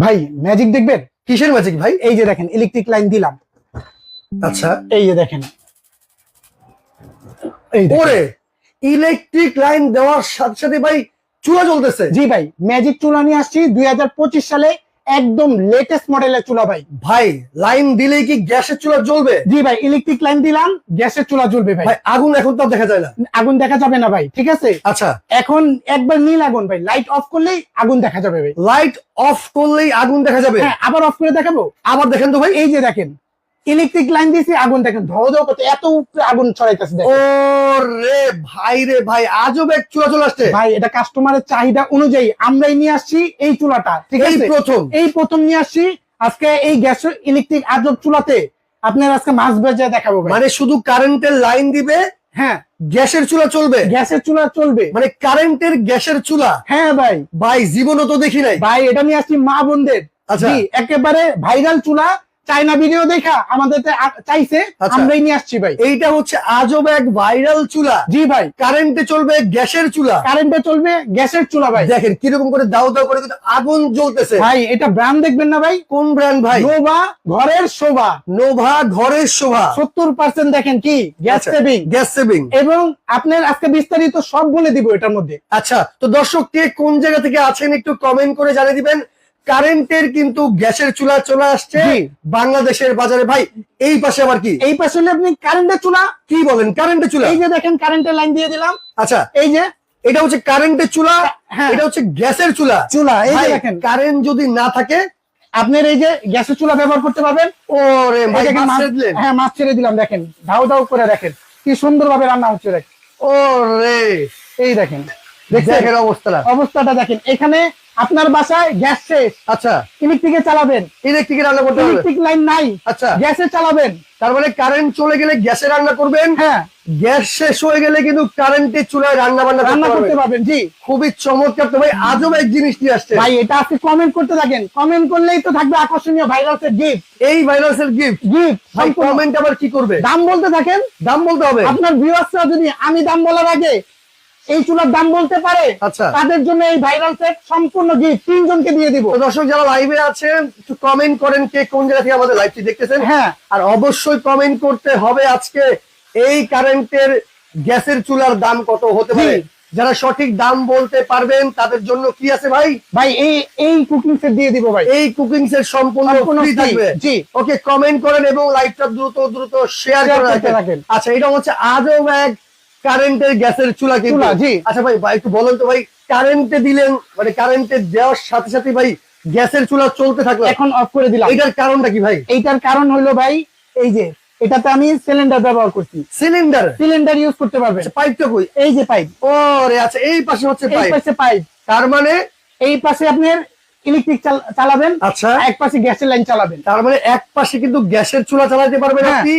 ভাই ম্যাজিক দেখবেন? কিসের ম্যাজিক ভাই? এই যে দেখেন ইলেকট্রিক লাইন দিলাম। আচ্ছা। এই যে দেখেন। এই। ওরে ইলেকট্রিক লাইন দেওয়ার সাথে সাথে ভাই চুলা জ্বলতেছে। জি ভাই ম্যাজিক চুলা নিয়ে আসছি দুই হাজার পঁচিশ সালে একদম লেটেস্ট মডেলের চুলা ভাই। ভাই লাইন দিলেই কি গ্যাসের চুলা জ্বলবে? জি ভাই ইলেকট্রিক লাইন দিলাম গ্যাসের চুলা জ্বলবে ভাই। ভাই আগুন এখন তো দেখা যায় না। আগুন দেখা যাবে না ভাই ঠিক আছে? আচ্ছা। এখন একবার নীল আগুন ভাই লাইট অফ করলেই আগুন দেখা যাবে ভাই। লাইট অফ করলেই আগুন দেখা যাবে? হ্যাঁ আবার অফ করে দেখাবো? আবার দেখেন তো ভাই। এই যে দেখেন ইলেকট্রিক লাইন দিয়েছি আগুন দেখেন ধো ধো করতে এত উপরে আগুন ছড়াইতেছে ও রে ভাই রে ভাই আজব এক চুলা চলে আসছে। ভাই এটা কাস্টমারের চাহিদা অনুযায়ী আমরাই নিয়ে আসছি এই চুলাটা ঠিক আছে? প্রথম। এই প্রথম নিয়ে আসছি আজকে এই গ্যাস ইলেকট্রিক আজব চুলাতে। আপনার আজকে মাছ ভেজে দেখাবো মানে শুধু কারেন্টের লাইন দিবে হ্যাঁ। গ্যাসের চুলা চলবে? গ্যাসের চুলা চলবে। মানে কারেন্টের গ্যাসের চুলা? হ্যাঁ ভাই। ভাই জীবনও তো দেখি নাই। ভাই এটা নিয়ে আসছি মা বোনদের। আচ্ছা। একেবারে ভাইরাল চুলা চাইনা ভিডিও দেখা আমাদের চাইছে আচ্ছা। আমরাই নিয়ে আসছি ভাই। এইটা হচ্ছে আজব এক ভাইরাল চুলা। জি ভাই। কারেন্টে চলবে গ্যাসের চুলা। কারেন্টে চলবে গ্যাসের চুলা ভাই। দেখেন কীরকম করে দাও দাও করে কিন্তু আগুন জ্বলতেছে। ভাই এটা ব্র্যান্ড দেখবেন না ভাই? কোন ব্র্যান্ড ভাই? নোভা ঘরের শোভা। নোভা ঘরের শোভা। সত্তর পার্সেন্ট দেখেন কি? গ্যাস সেভিং গ্যাস সেভিং এবং আপনার আজকে বিস্তারিত সব বলে দিব এটার মধ্যে। আচ্ছা তো দর্শক কে কোন জায়গা থেকে আছেন একটু কমেন্ট করে জানিয়ে দিবেন। কারেন্টের কিন্তু গ্যাসের চুলা চলে আসছে। বাংলাদেশের বাজারে। ভাই এই পাশে আবার কি? এই পাশে হলে আপনি কারেন্টের চুলা। কি বলেন? কারেন্টের চুলা? এই যে দেখেন কারেন্টের লাইন দিয়ে দিলাম। আচ্ছা। এই যে। এটা হচ্ছে কারেন্টের চুলা হ্যাঁ। এটা হচ্ছে গ্যাসের চুলা। চুলা এই যে দেখেন। কারেন্ট যদি না থাকে আপনার এই যে গ্যাসের চুলা ব্যবহার করতে পারবেন। মাছ- ছেড়ে হ্যাঁ মাছ ছেড়ে দিলাম দেখেন। ধাউ ধাউ করে দেখেন কি সুন্দর ভাবে রান্না হচ্ছে দেখেন। ওরে। এই দেখেন। দেখেন অবস্থাটা। অবস্থাটা দেখেন। এখানে আপনার বাসায় গ্যাস শেষ। আচ্ছা। ইলেকট্রিকে চালাবেন। ইলেকট্রিকে রান্না করতে হবে? ইলেকট্রিক লাইন নাই। আচ্ছা। গ্যাসে চালাবেন। তার মানে কারেন্ট চলে গেলে গ্যাসে রান্না করবেন? হ্যাঁ। গ্যাস শেষ হয়ে গেলে কিন্তু কারেন্টের চুলায় রান্না বান্না রান্না করতে পারবেন পারবেন জি। খুবই চমৎকার তো ভাই আজব এক জিনিস নিয়ে আসছে ভাই এটা আপনি কমেন্ট করতে থাকেন। কমেন্ট করলেই তো থাকবে আকর্ষণীয় ভাইরাসের গিফট এই ভাইরাসের গিফট গিফট ভাই কমেন্ট আবার কি করবে? দাম বলতে থাকেন। দাম বলতে হবে? আপনার ভিউয়ার্সরা যদি আমি দাম বলার আগে এই চুলার দাম বলতে পারে আচ্ছা। তাদের জন্য এই ভাইরাল সেট সম্পূর্ণ গিফট তিনজনকে দিয়ে দিব। দর্শক যারা লাইভে আছেন একটু কমেন্ট করেন কে কোন জায়গা থেকে আমাদের লাইভটি দেখতেছেন। হ্যাঁ। আর অবশ্যই কমেন্ট করতে হবে আজকে এই কারেন্টের গ্যাসের চুলার দাম কত হতে পারে। যারা সঠিক দাম বলতে পারবেন তাদের জন্য কি আছে ভাই? ভাই এই এই কুকিং সেট দিয়ে দিব ভাই। এই কুকিং সেট সম্পূর্ণ ফ্রি থাকবে। জি। ওকে কমেন্ট করেন এবং লাইভটা দ্রুত দ্রুত শেয়ার করে রাখেন রাখেন। আচ্ছা এটা হচ্ছে আজও এক কারেন্টের গ্যাসের চুলা কিন্তু জি। আচ্ছা ভাই ভাই একটু বলেন তো ভাই কারেন্টে দিলেন মানে কারেন্টে দেওয়ার সাথে সাথে ভাই গ্যাসের চুলা চলতে থাকল। এখন অফ করে দিলাম। এটার কারণটা কি ভাই? এইটার কারণ হলো ভাই এই যে এটাতে আমি সিলিন্ডার ব্যবহার করছি। সিলিন্ডার সিলিন্ডার ইউজ করতে পারবেন। পাইপটা কই? এই যে পাইপ ও রে আচ্ছা এই পাশে হচ্ছে পাইপ এই পাইপ পাশে পাইপ তার মানে? এই পাশে আপনার ইলেকট্রিক চালাবেন। আচ্ছা। এক পাশে গ্যাসের লাইন চালাবেন। তার মানে এক পাশে কিন্তু গ্যাসের চুলা চালাতে পারবেন হ্যাঁ। আপনি।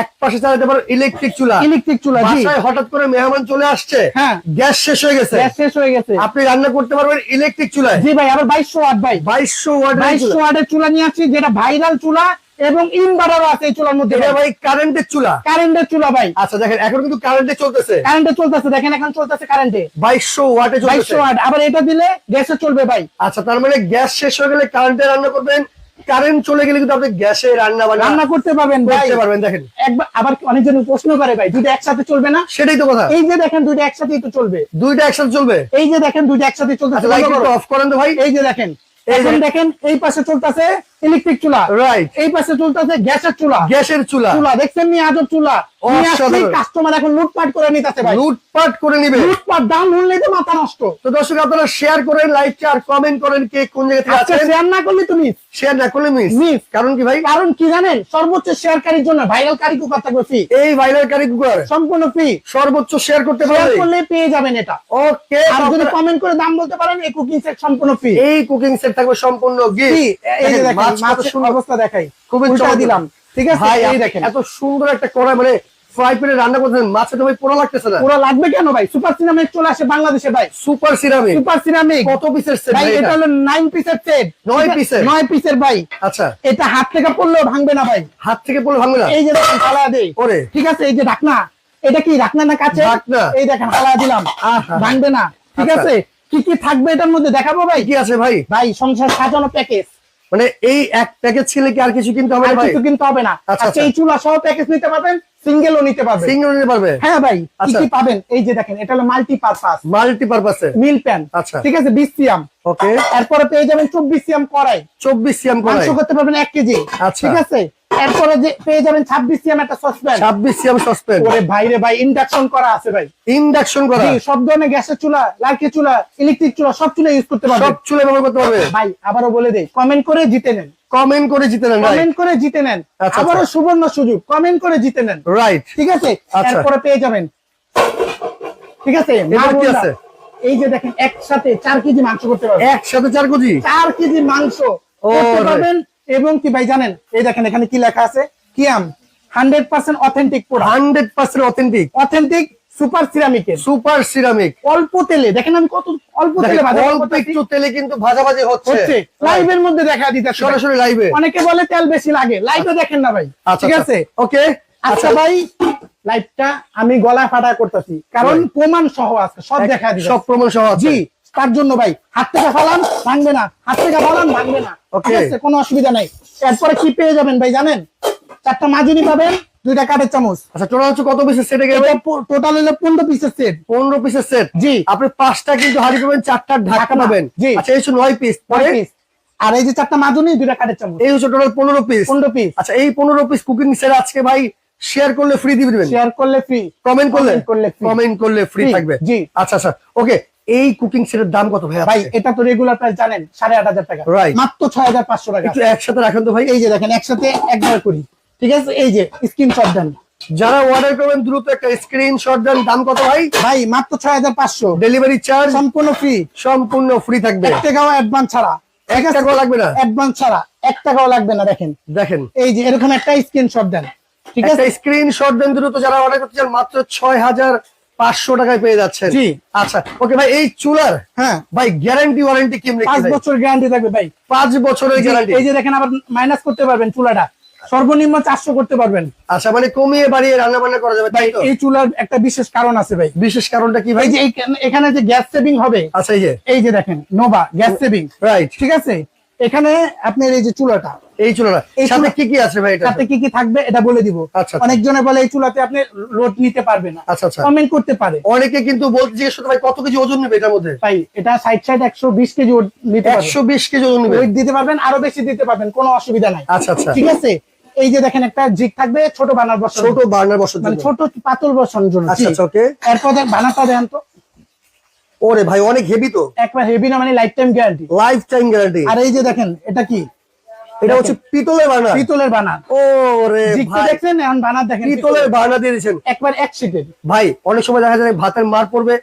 এক পাশে চালাতে পারবেন ইলেকট্রিক চুলা। ইলেকট্রিক চুলা বাসায় হঠাৎ করে মেহমান চলে আসছে হ্যাঁ। গ্যাস শেষ হয়ে গেছে। গ্যাস শেষ হয়ে গেছে। আপনি রান্না করতে পারবেন ইলেকট্রিক চুলায়। জি ভাই আবার ওয়াট ভাই। ওয়াট ওয়াটের চুলা। নিয়ে আসছি যেটা ভাইরাল চুলা এবং ইনভার্টারও আছে এই চুলার মধ্যে ভাই। কারেন্টের চুলা। কারেন্টের চুলা ভাই। আচ্ছা দেখেন এখন কিন্তু কারেন্টে চলতেছে। কারেন্টে চলতেছে দেখেন এখন চলতেছে কারেন্টে বাইশশো ওয়াটে চলতেছে। বাইশশো ওয়াট আবার এটা দিলে গ্যাসে চলবে ভাই। আচ্ছা তার মানে গ্যাস শেষ হয়ে গেলে কারেন্টে রান্না করবেন কারেন্ট চলে গেলে কিন্তু আপনি গ্যাসে রান্না রান্না করতে পারবেন করতে পারবেন দেখেন। একবার আবার অনেকজন প্রশ্ন করে ভাই দুইটা একসাথে চলবে না? সেটাই তো কথা। এই যে দেখেন দুইটা একসাথেই তো চলবে। দুইটা একসাথে চলবে? এই যে দেখেন দুইটা একসাথে চলতেছে। আচ্ছা লাইট অফ করেন তো ভাই। এই যে দেখেন এই এখন দেখেন এই পাশে চলতেছে ইলেকট্রিক চুলা। রাইট এই পাশে চলতেছে গ্যাসের চুলা। গ্যাসের চুলা। চুলা দেখছেন নি? আজব চুলা। কাস্টমার এখন লুটপাট করে নিতেছে ভাই। লুটপাট করে নিবে। লুটপাট দাম শুনলেই তো মাথা নষ্ট। তো দর্শক আপনারা শেয়ার করেন লাইকটা আর কমেন্ট করেন কে কোন জায়গা থেকে আছেন শেয়ার না করলে তুমি শেয়ার না করলে মিস Miss। কারণ কি ভাই? কারণ কি জানেন? সর্বোচ্চ শেয়ারকারীর জন্য ভাইরাল কারি কুকার থাকবে ফ্রি এই ভাইরাল কারি কুকার সম্পূর্ণ ফ্রি সর্বোচ্চ শেয়ার করতে শেয়ার করলে পেয়ে যাবেন এটা। ওকে আর যদি কমেন্ট করে দাম বলতে পারেন এই কুকিং সেট সম্পূর্ণ ফ্রি এই কুকিং সেট থাকবে সম্পূর্ণ গিফট এই যে দেখেন মাছের অবস্থা দেখাই। খুবই দিলাম। ঠিক আছে? ভাই এই দেখেন। এত সুন্দর একটা কড়াই মানে ফ্রাই প্যানে রান্না করতেছেন মাছে তো ভাই পোড়া লাগতেছে না। পুরো লাগবে কেন ভাই? সুপার চলে আসে বাংলাদেশে ভাই। সুপার সিরামিক সুপার সিরামিক কত পিসের সেট ভাই এটা হলো নাইন পিসের সেট নয় পিসের? নয় পিসের ভাই। আচ্ছা। এটা হাত থেকে পড়লেও ভাঙবে না ভাই। হাত থেকে পড়লে ভাঙবে না? এই যে দেখেন হালা দেই। ওরে। ঠিক আছে? এই যে ঢাকনা। এটা কি ঢাকনা না কাছে ঢাকনা। এই দেখেন দিলাম। আহা। ভাঙবে না। ঠিক আচ্ছা। আছে? কি কি থাকবে এটার মধ্যে দেখাবো ভাই? কি আছে ভাই? ভাই সংসার সাজানো প্যাকেজ মানে এই এক প্যাকেজ ছেলে কি আর কিছু কিনতে হবে না কিছু কিনতে হবে না। আচ্ছা, আচ্ছা। এই চুলা সহ প্যাকেজ নিতে পারবেন সিঙ্গেলও নিতে পারবেন। সিঙ্গেলও নিতে পারবে? হ্যাঁ ভাই কি আচ্ছা। কি পাবেন? এই যে দেখেন এটা হলো মাল্টি পারপাস মাল্টি পারপাসে মিল প্যান। আচ্ছা। ঠিক আছে 20 সিএম ওকে এরপরে পেয়ে যাবেন 24 সিএম কড়াই। চব্বিশ সিএম করাই মাংস করতে পারবেন 1 কেজি। আচ্ছা। ঠিক আছে? এরপরে যে পেয়ে যাবেন ছাব্বিশ সিয়াম একটা সসপ্যান ছাব্বিশ সিএম ওরে ভাই রে ভাই ইন্ডাকশন করা আছে ভাই। ইন্ডাকশন করা। সব ধরনের গ্যাসের চুলা লাইটের চুলা ইলেকট্রিক চুলা সব চুলা ইউজ করতে সব পারবেন চুলে ব্যবহার করতে পারবে। ভাই আবারও বলে দেই কমেন্ট করে জিতে নেন। কমেন্ট করে জিতে নেন কমেন্ট করে জিতে নেন। আচ্ছা, আবারও আচ্ছা। সুবর্ণ সুযোগ কমেন্ট করে জিতে নেন। রাইট ঠিক আছে? আচ্ছা। এরপরে পেয়ে যাবেন। ঠিক আছে? এই যে দেখেন একসাথে চার কেজি মাংস করতে পারবেন। একসাথে চার কেজি? চার কেজি মাংস করতে পারবেন। এবং কি ভাই জানেন এই দেখেন এখানে কি লেখা আছে? Kiam hundred percent authentic hundred percent authentic authentic super সিরামিকের super ceramic অল্প তেলে দেখেন আমি কত অল্প তেলে ভাজা অল্প একটু তেলে কিন্তু ভাজাভাজি হচ্ছে। হচ্ছে। লাইভের মধ্যে দেখা দিতে সরাসরি লাইভে অনেকে বলে তেল বেশি লাগে। লাইভে দেখেন না ভাই। আচ্ছা ঠিক আছে? ওকে আচ্ছা ভাই লাইভটা আমি গলা ফাটা করতেছি। কারণ প্রমাণ সহ আছে সব দেখা দিবে সব প্রমাণ সহ আছে। জি। তার জন্য ভাই হাত থেকে ফালান ভাঙবে না। হাত থেকে ফালান ভাঙবে না. ঠিক আছে কোনো অসুবিধা নাই। এরপরে কি পেয়ে যাবেন ভাই জানেন? চারটা মাজুনি পাবেন দুইটা কাঠের চামচ। আচ্ছা টোটাল হচ্ছে কত পিসের সেটে গেলে টোটাল হলো পনেরো পিসের সেট পনেরো পিসের সেট জি। আপনি পাঁচটা কিন্তু হাড়ি পাবেন চারটা ঢাকা পাবেন। জি। আচ্ছা এই নয় পিস পরে? piece। আর এই যে চারটা মাজুনি দুইটা কাঠের চামচ। এই হচ্ছে টোটাল পনেরো পিস পনেরো পিস আচ্ছা এই পনেরো পিস কুকিং সেট আজকে ভাই শেয়ার করলে ফ্রি দিয়ে দিবেন? শেয়ার করলে ফ্রি কমেন্ট করলে? করলে। কমেন্ট করলে ফ্রি থাকবে। জি। আচ্ছা আচ্ছা ওকে এই কুকিং সেটের দাম কত ভাই ভাই এটা তো রেগুলার প্রাইস জানেন সাড়ে আট হাজার টাকা. মাত্র ছয় হাজার পাঁচশো টাকা। একটু একসাথে রাখেন তো ভাই। এই যে দেখেন একসাথে একবার করি। ঠিক আছে? এই যে স্ক্রিনশট দেন। যারা অর্ডার করবেন দ্রুত একটা স্ক্রিনশট দেন। দাম কত ভাই? ভাই মাত্র ছয় হাজার পাঁচশো। ডেলিভারি চার্জ সম্পূর্ণ ফ্রি সম্পূর্ণ ফ্রি থাকবে। এক টাকাও অ্যাডভান্স ছাড়া। এক টাকাও লাগবে না? অ্যাডভান্স ছাড়া। এক টাকাও লাগবে না দেখেন। দেখেন। এই যে এরকম একটা স্ক্রিনশট দেন। ঠিক আছে? স্ক্রিনশট দেন দ্রুত। যারা অর্ডার করতে চান মাত্র ছয় হাজার পাঁচশো টাকায় পেয়ে যাচ্ছেন। জি। আচ্ছা ওকে ভাই এই চুলার হ্যাঁ। ভাই গ্যারান্টি ওয়ারেন্টি কেমনি পাঁচ বছর গ্যারান্টি থাকবে ভাই। পাঁচ বছরের গ্যারান্টি এই যে দেখেন আবার মাইনাস করতে পারবেন চুলাটা। সর্বনিম্ন চারশো করতে পারবেন। আচ্ছা মানে কমিয়ে বাড়িয়ে রান্না বান্না করা যাবে তাই তো? এই চুলার একটা বিশেষ কারণ আছে ভাই। বিশেষ কারণটা কি ভাই? যে এখানে যে গ্যাস সেভিং হবে আচ্ছা এই যে। এই যে দেখেন নোভা গ্যাস সেভিং রাইট ঠিক আছে? এখানে আপনার এই যে চুলাটা এই চুলাটা। এই সাথে কি কি আছে ভাই এটা তাতে কি কি থাকবে এটা বলে দিব। আচ্ছা, আচ্ছা। অনেকজনে বলে এই চুলাতে আপনি লোড নিতে পারবে না। আচ্ছা আচ্ছা। কমেন্ট করতে পারে। অনেকে কিন্তু বলতে জিজ্ঞেস করতে ভাই কত কেজি ওজন নেবে এটার মধ্যে? তাই এটা সাইড সাইড একশো বিশ কেজি ওট নিতে পারবে। একশো বিশ কেজি ওজন নেবে। ওয়েট দিতে পারবেন আরও বেশি দিতে পারবেন কোনো অসুবিধা নাই। আচ্ছা আচ্ছা। ঠিক আছে? এই যে দেখেন একটা জিগ থাকবে ছোট বানার বসার ছোট বার্নার বসার মানে ছোট পাতল বসানোর জন্য আচ্ছা আচ্ছা ওকে। এরপর বানাটা দেন তো। ওরে ভাই অনেক হেভি তো। একবার হেভি না মানে life time guarantee life time guarantee আর এই যে দেখেন এটা কি? এটা হচ্ছে পিতলের বানা। পিতলের বানার ওরে জিগটা ভাই। দেখছেন? এখন বানার দেখেন পিতলের বার্নার দিয়ে দিয়েছেন। একবার এক সিটের ভাই অনেক সময় দেখা যায় ভাতের মার পড়বে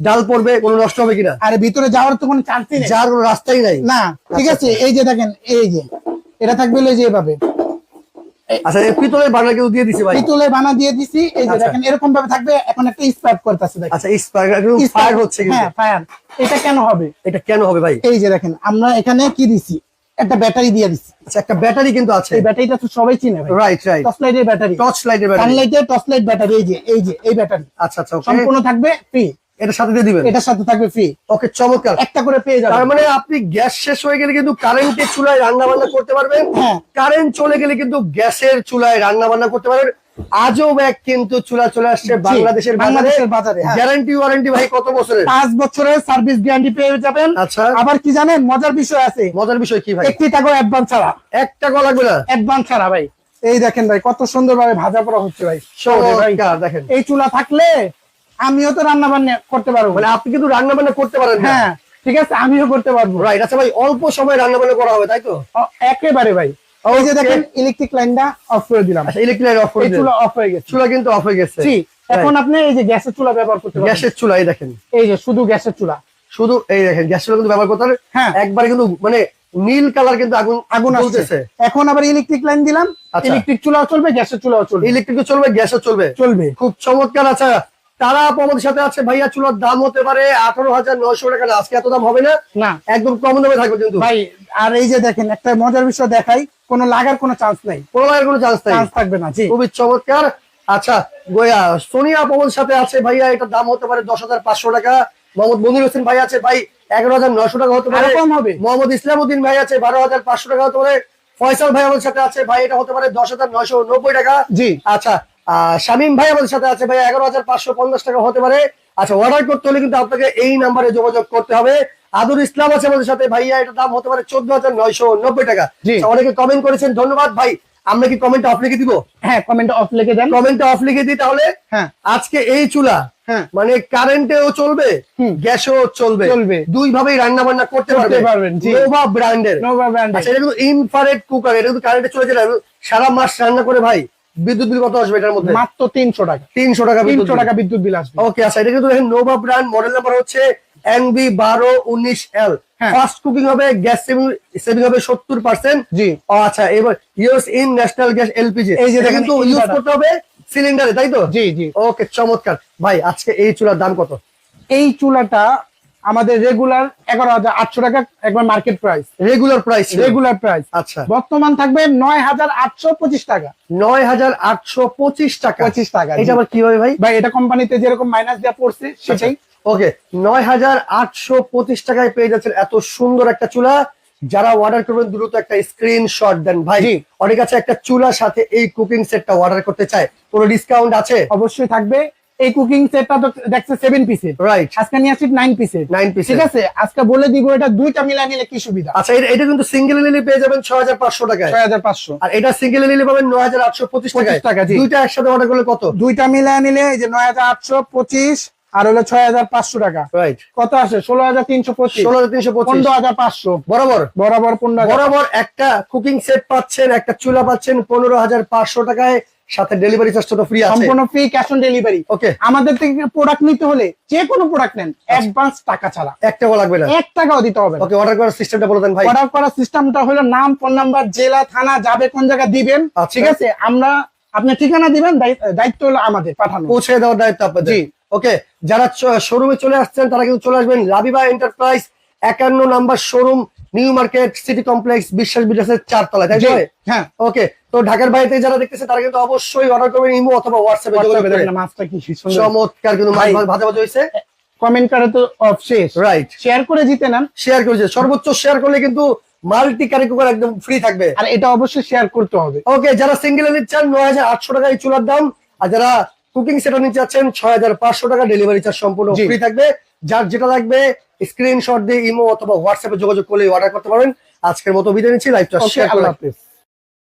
ডাল পড়বে কোনো নষ্ট হবে কিনা? আর ভিতরে যাওয়ার তো কোনো চান্সই নেই। যার কোনো রাস্তাই নাই। না ঠিক আছে এই যে দেখেন এই যে এটা থাকবে যে এভাবে। আচ্ছা পিতলের বার্নার কেউ দিয়ে দিছে ভাই? পিতলের বানা দিয়ে দিছি এই যে আচ্ছা। দেখেন এরকম ভাবে থাকবে এখন একটা স্পার্ক করতেছে দেখেন। আচ্ছা ফায়ার হচ্ছে কিন্তু। হ্যাঁ ফায়ার এটা কেন হবে? এটা কেন হবে ভাই? এই যে দেখেন আমরা এখানে কি দিছি? একটা ব্যাটারি দিয়ে দিছি। আচ্ছা একটা ব্যাটারি কিন্তু আছে। এই ব্যাটারিটা তো সবাই চিনে ভাই। Right right torch light battery torch লাইটের ব্যাটারি সানলাইটের টর্চ লাইট ব্যাটারি এই যে এই যে এই ব্যাটারি আচ্ছা আচ্ছা সম্পূর্ণ থাকবে ফ্রি এটার সাথে দিয়ে দিবেন? এটার সাথে থাকবে ফ্রি ওকে চমৎকার। একটা করে পেয়ে তার মানে আপনি গ্যাস শেষ হয়ে গেলে কিন্তু কারেন্টের চুলায় রান্না বান্না করতে পারবেন। হ্যাঁ। কারেন্ট চলে গেলে কিন্তু গ্যাসের চুলায় রান্না বান্না করতে পারবেন। এক কিন্তু চুলা চলে আসছে বাংলাদেশের বাংলাদেশের বাজারে, হ্যাঁ। গ্যারান্টি ওয়ারেন্টি ভাই কত বছরের? পাঁচ বছরের সার্ভিস গ্যারান্টি পেয়ে যাবেন। আচ্ছা। আবার কি জানেন মজার বিষয় আছে। মজার বিষয় কি ভাই? একটি টাকা অ্যাডভান্স ছাড়া। এক টাকা লাগবে না? অ্যাডভান্স ছাড়া ভাই। এই দেখেন ভাই কত সুন্দর ভাবে ভাজা পড়া হচ্ছে ভাই। দেখেন। এই চুলা থাকলে আমিও তো রান্না বান্না করতে পারব। মানে আপনি কিন্তু রান্না বান্না করতে পারেন হ্যাঁ ঠিক আছে আমিও করতে পারব। রাইট আচ্ছা ভাই অল্প সময় রান্না বান্না করা হবে তাই তো? একেবারে ভাই। ওই যে দেখেন ইলেকট্রিক লাইনটা অফ করে দিলাম। আচ্ছা ইলেকট্রিক অফ করে দিন। চুলা অফ হয়ে গেছে। চুলা কিন্তু অফ হয়ে গেছে। জি এখন আপনি এই যে গ্যাসের চুলা ব্যবহার করতে পারবেন। গ্যাসের চুলা এই দেখেন। এই যে শুধু গ্যাসের চুলা। শুধু এই দেখেন গ্যাস চুলা কিন্তু ব্যবহার করতে পারেন হ্যাঁ। একবারে কিন্তু মানে নীল কালার কিন্তু আগুন আগুন আসছে। এখন আবার ইলেকট্রিক লাইন দিলাম। আচ্ছা। ইলেকট্রিক চুলাও চলবে গ্যাসের চুলাও চলবে। ইলেকট্রিক চলবে গ্যাসও চলবে। চলবে। খুব চমৎকার আচ্ছা। তারা আমাদের সাথে আছে। ভাইয়া চুলার দাম হতে পারে আঠারো হাজার নয়শো টাকা আজকে এত দাম হবে না? না। একদম কম দামে থাকবে কিন্তু। ভাই আর এই যে দেখেন একটা মজার বিষয় দেখাই কোনো লাগার কোনো চান্স নাই। কোনো লাগার কোনো চান্স নেই। চান্স থাকবে না জি। খুবই চমৎকার। আচ্ছা গোয়া সোনিয়া পবন সাথে আছে। ভাইয়া এটার দাম হতে পারে দশ হাজার পাঁচশো টাকা। মোহাম্মদ মনির হোসেন ভাই আছে। ভাই এগারো হাজার নয়শো টাকা হতে পারে। কম হবে। মোহাম্মদ ইসলামউদ্দিন ভাই আছে। বারো হাজার পাঁচশো টাকা হতে পারে। ফয়সাল ভাই আমাদের সাথে আছে। ভাই এটা হতে পারে দশ হাজার নয়শো নব্বই টাকা। জি। আচ্ছা শামীম ভাই আমাদের সাথে আছে ভাই এগারো হাজার পাঁচশো পঞ্চাশ টাকা হতে পারে। আচ্ছা অর্ডার করতে হলে কিন্তু আপনাকে এই নাম্বারে যোগাযোগ করতে হবে। আদুর ইসলাম আছে আমাদের সাথে। ভাইয়া এটার দাম হতে পারে চোদ্দ হাজার নয়শো নব্বই টাকা। আচ্ছা, অনেকে কমেন্ট করেছেন ধন্যবাদ। ভাই আমরা কি কমেন্ট অফ লিখে দিব? হ্যাঁ কমেন্ট অফ লিখে দেন। কমেন্ট অফ লিখে দিই তাহলে? হ্যাঁ। আজকে এই চুলা হ্যাঁ। মানে কারেন্টেও চলবে। গ্যাসেও চলবে। চলবে। দুই ভাবেই রান্না বান্না করতে পারবেন। নোভা ব্র্যান্ডের নোভা ব্র্যান্ডের এটা কিন্তু ইনফ্রারেড কুকার এটা কিন্তু কারেন্টে চলে যায় সারা মাস রান্না করে ভাই বিদ্যুৎ বিল কত আসবে এটার মধ্যে? মাত্র তিনশো টাকা। তিনশো টাকা তিনশো টাকা বিদ্যুৎ বিল আসবে। ওকে আচ্ছা এটা কিন্তু দেখেন নোভা ব্র্যান্ড মডেল নাম্বার হচ্ছে এনবি বারো উনিশ এল। ফাস্ট কুকিং হবে গ্যাস সেভিং সেভিং হবে সত্তর পার্সেন্ট জি। আচ্ছা এবার US in national gas LPG এই যে দেখেন, এই ইউজ করতে হবে সিলিন্ডারে তাই তো? জি জি। ওকে চমৎকার। ভাই আজকে এই চুলার দাম কত? এই চুলাটা আমাদের রেগুলার এগারো হাজার আটশো টাকা একবার market price regular price regular price আচ্ছা। বর্তমান থাকবে নয় হাজার আটশো পঁচিশ টাকা। নয় হাজার আটশো পঁচিশ টাকা। পঁচিশ টাকা এটা আবার কি হবে ভাই? ভাই এটা কোম্পানিতে যেরকম মাইনাস দেওয়া পড়ছে সেটাই। ওকে নয় হাজার আটশো পঁচিশ টাকায় পেয়ে যাচ্ছেন এত সুন্দর একটা চুলা। যারা অর্ডার করবেন দ্রুত একটা স্ক্রিনশট দেন ভাই। অনেক কাছে একটা চুলার সাথে এই কুকিং সেটটা অর্ডার করতে চায়। কোনো ডিসকাউন্ট আছে? অবশ্যই থাকবে। এই কুকিং সেটটা তো দেখছে সেভেন পিসের রাইট আজকে নিয়ে আসি নাইন পিসের নাইন পিস ঠিক আছে? আজকে বলে দিব এটা দুইটা মিলা নিলে কি সুবিধা? আচ্ছা এটা- কিন্তু সিঙ্গেল নিলে পেয়ে যাবেন ছয় হাজার পাঁচশো টাকায়। ছয় হাজার পাঁচশো। আর এটা সিঙ্গেল নিলে পাবেন নয় হাজার আটশো পঁচিশ টাকায়। 25 টাকা, দুইটা একসাথে অর্ডার করলে কত? দুইটা মিলা নিলে এই যে নয় হাজার আটশো পঁচিশ আর হলো ছয় হাজার পাঁচশো টাকা। রাইট কত আসে? ষোলো হাজার তিনশো পঁচিশ। ষোলো হাজার তিনশো পঁচিশ। পনেরো হাজার পাঁচশো। বরাবর। বরাবর পনেরো বরাবর একটা কুকিং সেট পাচ্ছেন একটা চুলা পাচ্ছেন পনেরো হাজার পাঁচশো টাকায়। সাথে ডেলিভারি চার্জটা তো ফ্রি আছে? সম্পূর্ণ free cash on delivery okay আমাদের থেকে প্রোডাক্ট নিতে হলে যে কোনো প্রোডাক্ট নেন অ্যাডভান্স টাকা ছাড়া। এক টাকাও লাগবে না? এক টাকাও দিতে হবে ওকে অর্ডার করার সিস্টেমটা বলে দেন ভাই। অর্ডার করার সিস্টেমটা হলো নাম ফোন নাম্বার জেলা থানা যাবে কোন জায়গা দিবেন। আচ্ছা। ঠিক আছে? আমরা আপনার ঠিকানা দিবেন দায়িত্ব- দায়িত্ব হলো আমাদের পাঠানো। পৌঁছে দেওয়ার দায়িত্ব আপনাদের। জি। ওকে যারা শোরুমে চলে আসছেন তারা কিন্তু চলে আসবেন। লাবিবা এন্টারপ্রাইজ একান্ন number showroom new market city complex Biswas বিলাসের চারতলায় তাই হ্যাঁ। ওকে তো ঢাকার বাইরে যারা দেখতেছে তারা কিন্তু অবশ্যই অর্ডার করবেন ইমো অথবা হোয়াটসঅ্যাপে যোগাযোগ করে দেখেন মাছটা কি চমৎকার কিন্তু মাছ। ভাজা ভাজা হয়েছে। কমেন্ট করে তো অফ শেষ। রাইট শেয়ার করে জিতে নেন। শেয়ার করেছে সর্বোচ্চ শেয়ার করলে কিন্তু মাল্টি কারি কুকার একদম ফ্রি থাকবে। আর এটা অবশ্যই শেয়ার করতে হবে। ওকে যারা সিঙ্গেল নিচ্ছেন নয় হাজার আটশো টাকা এই চুলার দাম। আর যারা কুকিং সেটা নিতে চাচ্ছেন ছয় হাজার পাঁচশো টাকা ডেলিভারি চার্জ সম্পূর্ণ ফ্রি থাকবে। যার যেটা লাগবে স্ক্রিনশট দিয়ে ইমো অথবা হোয়াটসঅ্যাপে যোগাযোগ করলে অর্ডার করতে পারেন আজকের মতো বিদায় নিচ্ছি। লাইভটা শেয়ার হাফেজ।